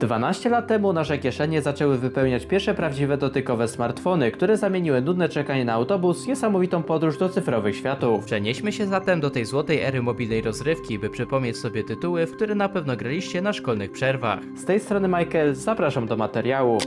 12 lat temu nasze kieszenie zaczęły wypełniać pierwsze prawdziwe dotykowe smartfony, które zamieniły nudne czekanie na autobus w niesamowitą podróż do cyfrowych światów. Przenieśmy się zatem do tej złotej ery mobilnej rozrywki, by przypomnieć sobie tytuły, w które na pewno graliście na szkolnych przerwach. Z tej strony Michael, zapraszam do materiału.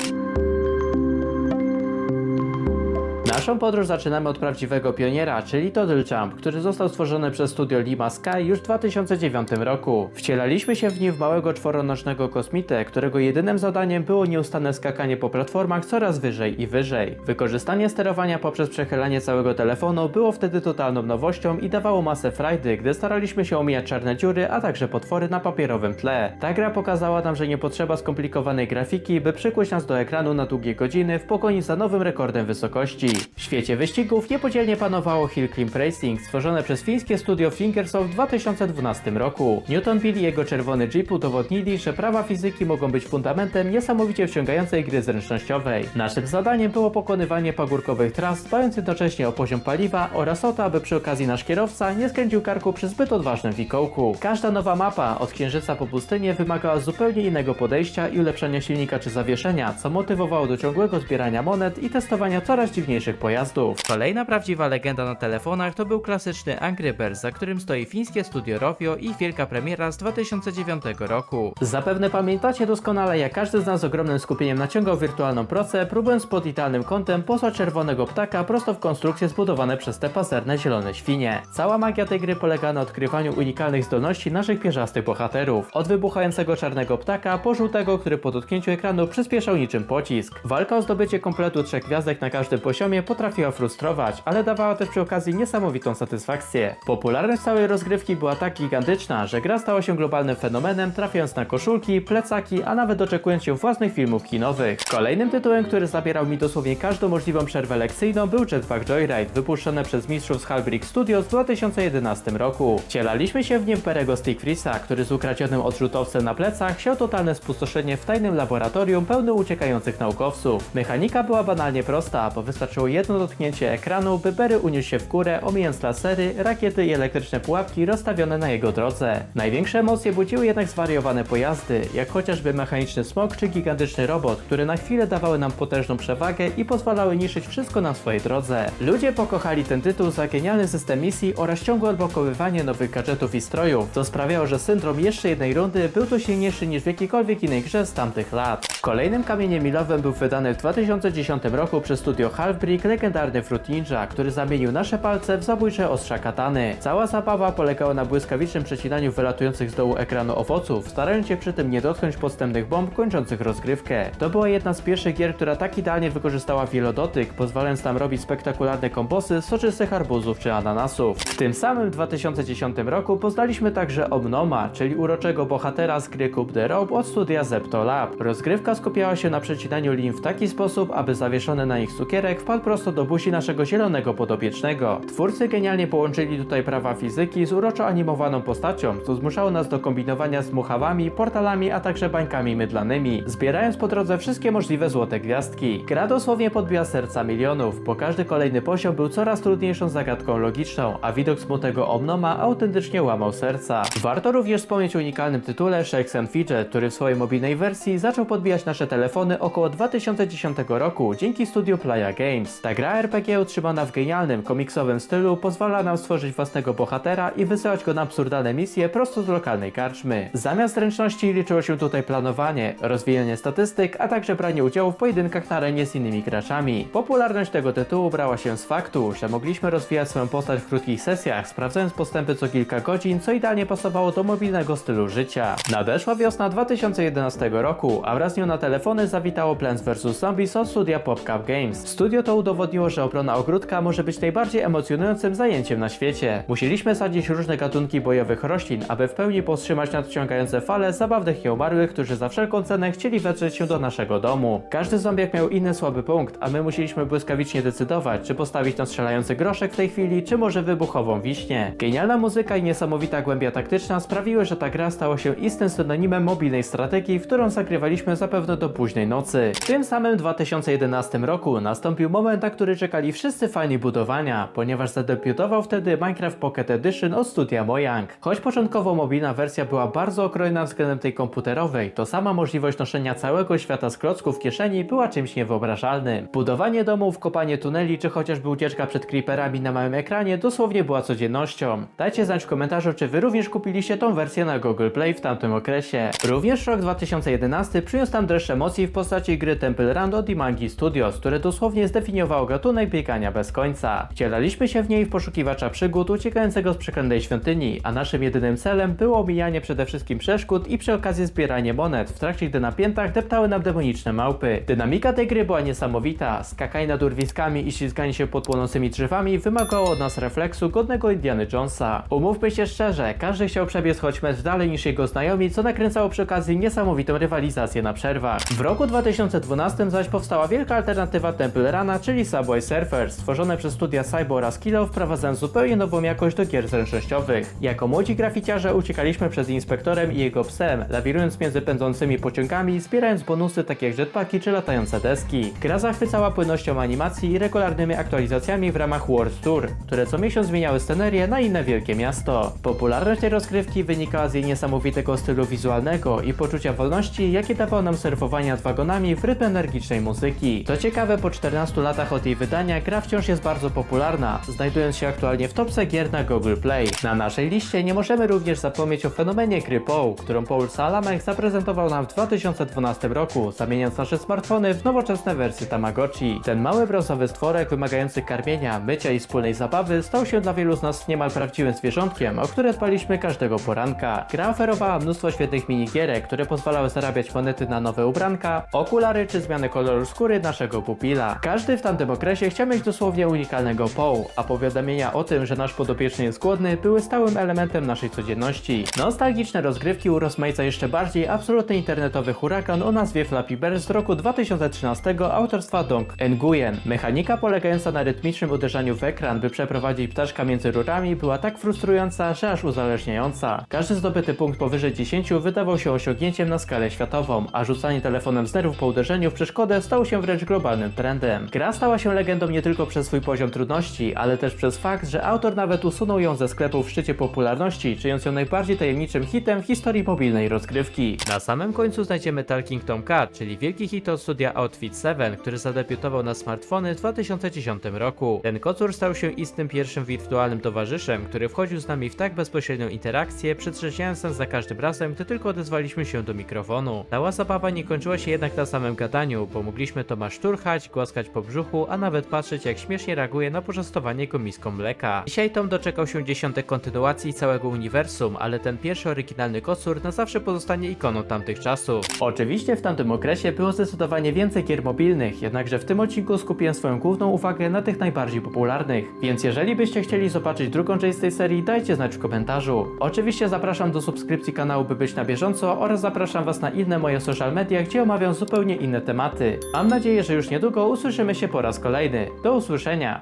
Naszą podróż zaczynamy od prawdziwego pioniera, czyli Toddle Jump, który został stworzony przez studio Lima Sky już w 2009 roku. Wcielaliśmy się w nim w małego czworonożnego kosmitę, którego jedynym zadaniem było nieustanne skakanie po platformach coraz wyżej i wyżej. Wykorzystanie sterowania poprzez przechylanie całego telefonu było wtedy totalną nowością i dawało masę frajdy, gdy staraliśmy się omijać czarne dziury, a także potwory na papierowym tle. Ta gra pokazała nam, że nie potrzeba skomplikowanej grafiki, by przykuć nas do ekranu na długie godziny w pogoni za nowym rekordem wysokości. W świecie wyścigów niepodzielnie panowało Hill Climb Racing, stworzone przez fińskie studio Fingersoft w 2012 roku. Newton Bill i jego czerwony Jeep udowodnili, że prawa fizyki mogą być fundamentem niesamowicie wciągającej gry zręcznościowej. Naszym zadaniem było pokonywanie pagórkowych tras, dbając jednocześnie o poziom paliwa oraz o to, aby przy okazji nasz kierowca nie skręcił karku przy zbyt odważnym wikołku. Każda nowa mapa, od księżyca po pustynię, wymagała zupełnie innego podejścia i ulepszenia silnika czy zawieszenia, co motywowało do ciągłego zbierania monet i testowania coraz dziwniejszych pojazdów. Kolejna prawdziwa legenda na telefonach to był klasyczny Angry Birds, za którym stoi fińskie studio Rovio i wielka premiera z 2009 roku. Zapewne pamiętacie doskonale, jak każdy z nas ogromnym skupieniem naciągał wirtualną procę, próbując pod idealnym kątem posłać czerwonego ptaka prosto w konstrukcje zbudowane przez te pazerne zielone świnie. Cała magia tej gry polega na odkrywaniu unikalnych zdolności naszych pierzastych bohaterów. Od wybuchającego czarnego ptaka po żółtego, który po dotknięciu ekranu przyspieszał niczym pocisk. Walka o zdobycie kompletu trzech gwiazdek na każdym poziomie potrafiła frustrować, ale dawała też przy okazji niesamowitą satysfakcję. Popularność całej rozgrywki była tak gigantyczna, że gra stała się globalnym fenomenem, trafiając na koszulki, plecaki, a nawet doczekując się własnych filmów kinowych. Kolejnym tytułem, który zabierał mi dosłownie każdą możliwą przerwę lekcyjną był Jetpack Joyride, wypuszczony przez mistrzów z Halbrick Studios w 2011 roku. Wcielaliśmy się w nim Perego Stick Freeza, który z ukradzionym odrzutowcem na plecach siał totalne spustoszenie w tajnym laboratorium pełnym uciekających naukowców. Mechanika była banalnie prosta, bo wystarczyło jedno dotknięcie ekranu, by Berry uniósł się w górę, omijając lasery, rakiety i elektryczne pułapki rozstawione na jego drodze. Największe emocje budziły jednak zwariowane pojazdy, jak chociażby mechaniczny smok czy gigantyczny robot, które na chwilę dawały nam potężną przewagę i pozwalały niszczyć wszystko na swojej drodze. Ludzie pokochali ten tytuł za genialny system misji oraz ciągłe odblokowywanie nowych gadżetów i strojów, co sprawiało, że syndrom jeszcze jednej rundy był tu silniejszy niż w jakiejkolwiek innej grze z tamtych lat. Kolejnym kamieniem milowym był wydany w 2010 roku przez studio Halfbrick legendarny Fruit Ninja, który zamienił nasze palce w zabójcze ostrza katany. Cała zabawa polegała na błyskawicznym przecinaniu wylatujących z dołu ekranu owoców, starając się przy tym nie dotknąć podstępnych bomb kończących rozgrywkę. To była jedna z pierwszych gier, która tak idealnie wykorzystała wielodotyk, pozwalając nam robić spektakularne kombosy z soczystych arbuzów czy ananasów. W tym samym 2010 roku poznaliśmy także Omnoma, czyli uroczego bohatera z gry Cube the Rope od studia Zepto Lab. Rozgrywka skupiała się na przecinaniu lin w taki sposób, aby zawieszony na nich cukierek wpadł prosto do buzi naszego zielonego podopiecznego. Twórcy genialnie połączyli tutaj prawa fizyki z uroczo animowaną postacią, co zmuszało nas do kombinowania z muchawami, portalami, a także bańkami mydlanymi, zbierając po drodze wszystkie możliwe złote gwiazdki. Gra dosłownie podbiła serca milionów, bo każdy kolejny poziom był coraz trudniejszą zagadką logiczną, a widok smutnego Omnoma autentycznie łamał serca. Warto również wspomnieć o unikalnym tytule Shakes and Fidget, który w swojej mobilnej wersji zaczął podbijać nasze telefony około 2010 roku dzięki studiu Playa Games. Ta gra RPG utrzymana w genialnym, komiksowym stylu pozwala nam stworzyć własnego bohatera i wysyłać go na absurdalne misje prosto z lokalnej karczmy. Zamiast ręczności liczyło się tutaj planowanie, rozwijanie statystyk, a także branie udziału w pojedynkach na arenie z innymi graczami. Popularność tego tytułu brała się z faktu, że mogliśmy rozwijać swoją postać w krótkich sesjach, sprawdzając postępy co kilka godzin, co idealnie pasowało do mobilnego stylu życia. Nadeszła wiosna 2011 roku, a wraz z nią na telefony zawitało Plants vs. Zombies od studia PopCap Games. Studio to udowodniło, że obrona ogródka może być najbardziej emocjonującym zajęciem na świecie. Musieliśmy sadzić różne gatunki bojowych roślin, aby w pełni powstrzymać nadciągające fale zabawnych nieumarłych, którzy za wszelką cenę chcieli wetrzeć się do naszego domu. Każdy zombiak miał inny słaby punkt, a my musieliśmy błyskawicznie decydować, czy postawić na strzelający groszek w tej chwili, czy może wybuchową wiśnię. Genialna muzyka i niesamowita głębia taktyczna sprawiły, że ta gra stała się istym synonimem mobilnej strategii, w którą zagrywaliśmy zapewne do późnej nocy. W tym samym 2011 roku nastąpił moment, na który czekali wszyscy fani budowania, ponieważ zadebiutował wtedy Minecraft Pocket Edition od studia Mojang. Choć początkowo mobilna wersja była bardzo okrojona względem tej komputerowej, to sama możliwość noszenia całego świata z klocków w kieszeni była czymś niewyobrażalnym. Budowanie domów, kopanie tuneli, czy chociażby ucieczka przed creeperami na małym ekranie dosłownie była codziennością. Dajcie znać w komentarzu, czy wy również kupiliście tą wersję na Google Play w tamtym okresie. Również rok 2011 przyniósł tam dreszcz emocji w postaci gry Temple Run od Imangi Studios, które dosłownie zdefiniowało gatunek biegania bez końca. Wcielaliśmy się w niej w poszukiwacza przygód uciekającego z przeklętej świątyni, a naszym jedynym celem było omijanie przede wszystkim przeszkód i przy okazji zbieranie monet, w trakcie gdy na piętach deptały nam demoniczne małpy. Dynamika tej gry była niesamowita, skakanie nad urwiskami i ślizganie się pod płonącymi drzewami wymagało od nas refleksu godnego Indiana Jonesa. Umówmy się szczerze, każdy chciał przebiec choć metr dalej niż jego znajomi, co nakręcało przy okazji niesamowitą rywalizację na przerwach. W roku 2012 zaś powstała wielka alternatywa Temple Runa, czyli Subway Surfer, stworzone przez studia Cyber oraz Kilo, wprowadzając zupełnie nową jakość do gier zręcznościowych. Jako młodzi graficiarze uciekaliśmy przed inspektorem i jego psem, lawirując między pędzącymi pociągami, zbierając bonusy takie jak jetpacki czy latające deski. Gra zachwycała płynnością animacji i regularnymi aktualizacjami w ramach World Tour, które co miesiąc zmieniały scenerię na inne wielkie miasto. Popularność tej rozgrywki wynikała z jej niesamowitego stylu wizualnego i poczucia wolności, jakie dawało nam surfowanie nad wagonami w rytm energicznej muzyki. Co ciekawe, po 14 latach od jej wydania gra wciąż jest bardzo popularna, znajdując się aktualnie w topce gier na Google Play. Na naszej liście nie możemy również zapomnieć o fenomenie gry POW, którą Paul Salamek zaprezentował nam w 2012 roku, zamieniając nasze smartfony w nowoczesne wersje Tamagotchi. Ten mały brązowy stworek wymagający karmienia, mycia i wspólnej zabawy stał się dla wielu z nas niemal prawdziwym zwierzątkiem, o które dbaliśmy każdego poranka. Gra oferowała mnóstwo świetnych minigierek, które pozwalały zarabiać monety na nowe ubranka, okulary czy zmianę koloru skóry naszego pupila. Każdy w tamtym okresie chciał mieć dosłownie unikalnego poł, a powiadomienia o tym, że nasz podopieczny jest głodny, były stałym elementem naszej codzienności. Nostalgiczne rozgrywki urozmaica jeszcze bardziej absolutny internetowy huragan o nazwie Flappy Bird z roku 2013 autorstwa Dong Nguyen. Mechanika polegająca na rytmicznym uderzaniu w ekran, by przeprowadzić ptaszka między rurami była tak frustrująca, że aż uzależniająca. Każdy zdobyty punkt powyżej 10 wydawał się osiągnięciem na skalę światową, a rzucanie telefonem z nerwów po uderzeniu w przeszkodę stało się wręcz globalnym trendem. Gra stała się legendą nie tylko przez swój poziom trudności, ale też przez fakt, że autor nawet usunął ją ze sklepu w szczycie popularności, czyniąc ją najbardziej tajemniczym hitem w historii mobilnej rozgrywki. Na samym końcu znajdziemy Talking Cat, czyli wielki hit od studia Outfit 7, który zadebiutował na smartfony w 2010 roku. Ten kocur stał się istnym pierwszym wirtualnym towarzyszem, który wchodził z nami w tak bezpośrednią interakcję, przetrzeźniając nas za każdym razem, gdy tylko odezwaliśmy się do mikrofonu. Cała zabawa nie kończyła się jednak na samym gadaniu, bo mogliśmy Toma szturchać, głaskać po brzuchu, a nawet patrzeć jak śmiesznie reaguje na poczęstowanie go miską mleka. Dzisiaj Tom doczekał się dziesiątek kontynuacji całego uniwersum, ale ten pierwszy oryginalny kocur na zawsze pozostanie ikoną tamtych czasów. Oczywiście w tamtym okresie było zdecydowanie więcej gier mobilnych, jednakże w tym odcinku skupiłem swoją główną uwagę na tych najbardziej popularnych. Więc jeżeli byście chcieli zobaczyć drugą część tej serii, dajcie znać w komentarzu. Oczywiście zapraszam do subskrypcji kanału, by być na bieżąco oraz zapraszam Was na inne moje social media, gdzie omawiam zupełnie inne tematy. Mam nadzieję, że już niedługo usłyszymy się po raz kolejny. Do usłyszenia!